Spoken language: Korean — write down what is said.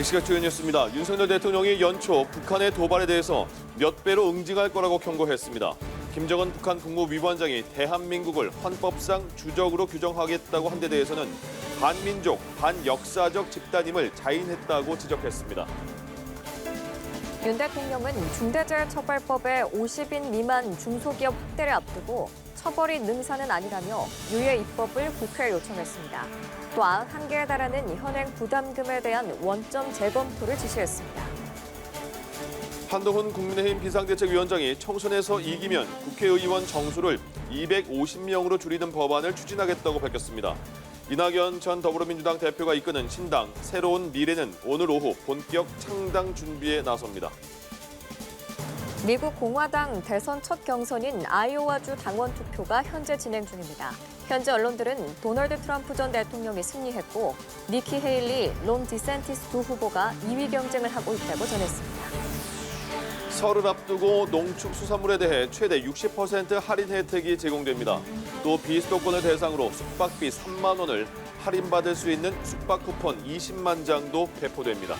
이 시각 주연이었습니다. 윤석열 대통령이 연초 북한의 도발에 대해서 몇 배로 응징할 거라고 경고했습니다. 김정은 북한 국무위원장이 대한민국을 헌법상 주적으로 규정하겠다고 한 데 대해서는 반민족, 반역사적 집단임을 자인했다고 지적했습니다. 윤 대통령은 중대재해처벌법의 50인 미만 중소기업 확대를 앞두고 처벌이 능사는 아니라며 유예 입법을 국회에 요청했습니다. 또 91개에 달하는 현행 부담금에 대한 원점 재검토를 지시했습니다. 한동훈 국민의힘 비상대책위원장이 총선에서 이기면 국회의원 정수를 250명으로 줄이는 법안을 추진하겠다고 밝혔습니다. 이낙연 전 더불어민주당 대표가 이끄는 신당 새로운 미래는 오늘 오후 본격 창당 준비에 나섭니다. 미국 공화당 대선 첫 경선인 아이오와주 당원 투표가 현재 진행 중입니다. 현재 언론들은 도널드 트럼프 전 대통령이 승리했고 니키 헤일리, 론 디센티스 두 후보가 2위 경쟁을 하고 있다고 전했습니다. 설을 앞두고 농축 수산물에 대해 최대 60% 할인 혜택이 제공됩니다. 또 비수도권을 대상으로 숙박비 3만 원을 할인받을 수 있는 숙박 쿠폰 20만 장도 배포됩니다.